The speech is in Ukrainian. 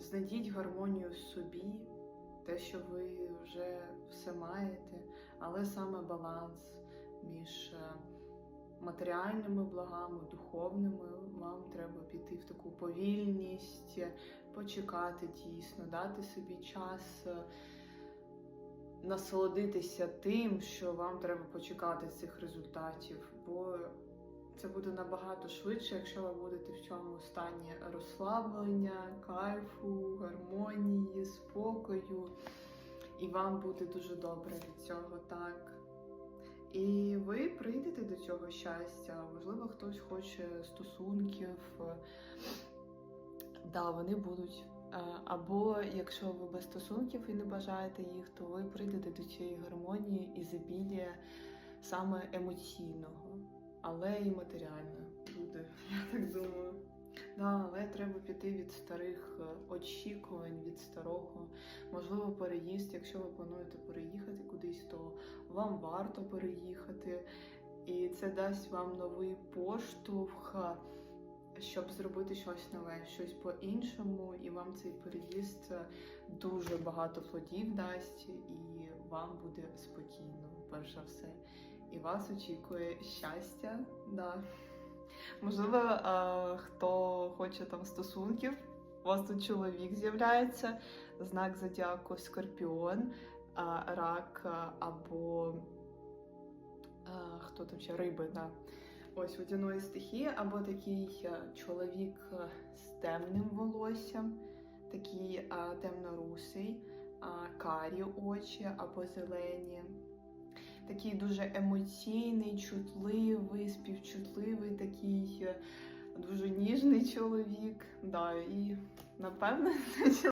знайдіть гармонію в собі, те, що ви вже все маєте, але саме баланс між е, матеріальними благами, духовними, вам треба піти в таку повільність, почекати дійсно, дати собі час. е, Насолодитися тим, що вам треба почекати цих результатів, бо це буде набагато швидше, якщо ви будете в цьому стані розслаблення, кайфу, гармонії, спокою, і вам буде дуже добре від цього так. І ви прийдете до цього щастя. Можливо, хтось хоче стосунків, да, вони будуть. Е, Або якщо ви без стосунків і не бажаєте їх, то ви прийдете до цієї гармонії і забілля саме емоційного, але і матеріально буде, я так думаю. Да, але треба піти від старих е, очікувань, від старого. Можливо, переїзд, якщо ви плануєте переїхати кудись, то вам варто переїхати. І це дасть вам новий поштовх, е, щоб зробити щось нове, щось по-іншому, і вам цей переїзд е, дуже багато плодів дасть, і вам буде спокійно, перш за все. І вас очікує щастя. Да. Можливо, хто хоче там стосунків, у вас тут чоловік з'являється, знак зодіаку Скорпіон, рак або хто там ще риби, да. Ось водяної стихії, або такий чоловік з темним волоссям, такий темно-русий, карі очі або зелені. Такий дуже емоційний, чутливий, співчутливий, такий е, дуже ніжний чоловік. Да, і напевно це